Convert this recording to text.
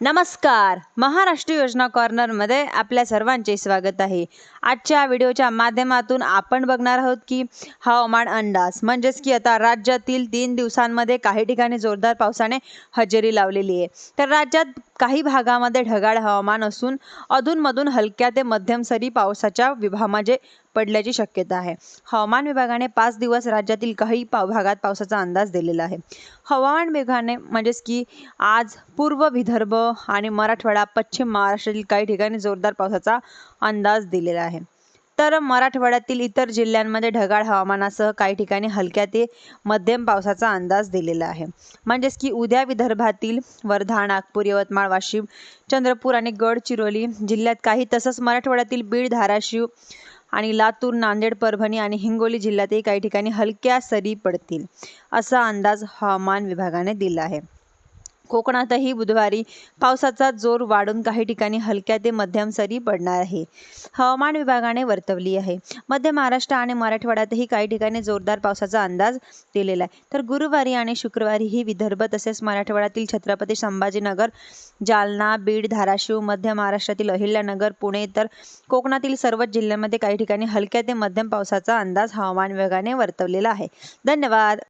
नमस्कार. महाराष्ट्र योजना कॉर्नरमध्ये आपल्या सर्वांचे स्वागत आहे. आजच्या व्हिडिओच्या माध्यमातून आपण बघणार आहोत की हवामान अंदाज म्हणजेच की आता राज्यातील तीन दिवसांमध्ये काही ठिकाणी जोरदार पावसाने हजेरी लावलेली आहे. तर राज्यात काही भागामध्ये ढगाळ हवामान असून अधूनमधून हलक्या ते मध्यम सरी पावसाच्या विभा म्हणजे पडल्याची शक्यता आहे. हवामान विभागाने पाच दिवस राज्यातील काही पाव भागात पावसाचा अंदाज दिलेला आहे. हवामान विभागाने म्हणजेच की आज पूर्व विदर्भ आणि मराठवाडा पश्चिम महाराष्ट्रातील काही ठिकाणी जोरदार पावसाचा अंदाज दिलेला आहे. तर मराठवाड्यातील इतर जिल्ह्यांमध्ये ढगाळ हवामानासह काही ठिकाणी हलक्या ते मध्यम पावसाचा अंदाज दिलेला आहे. म्हणजेच की उद्या विदर्भातील वर्धा नागपूर यवतमाळ वाशिम चंद्रपूर आणि गडचिरोली जिल्ह्यात काही तसंच मराठवाड्यातील बीड धाराशिव आणि लातूर नांदेड परभणी आणि हिंगोली जिल्ह्यातही काही ठिकाणी हलक्या सरी पडतील असा अंदाज हवामान विभागाने दिला आहे. कोकणातही बुधवारी पावसाचा जोर वाढून काही ठिकाणी हलक्या ते मध्यम सरी पडणार आहे. हवामान विभागाने वर्तवली आहे. मध्य महाराष्ट्र आणि मराठवाड्यातही काही ठिकाणी जोरदार पावसाचा अंदाज दिलेला आहे. तर गुरुवारी आणि शुक्रवारीही विदर्भ तसेच मराठवाड्यातील छत्रपती संभाजीनगर जालना बीड धाराशिव मध्य महाराष्ट्रातील अहिल्यानगर पुणे तर कोकणातील सर्वच जिल्ह्यांमध्ये काही ठिकाणी हलक्या ते मध्यम पावसाचा अंदाज हवामान विभागाने वर्तवलेला आहे. धन्यवाद.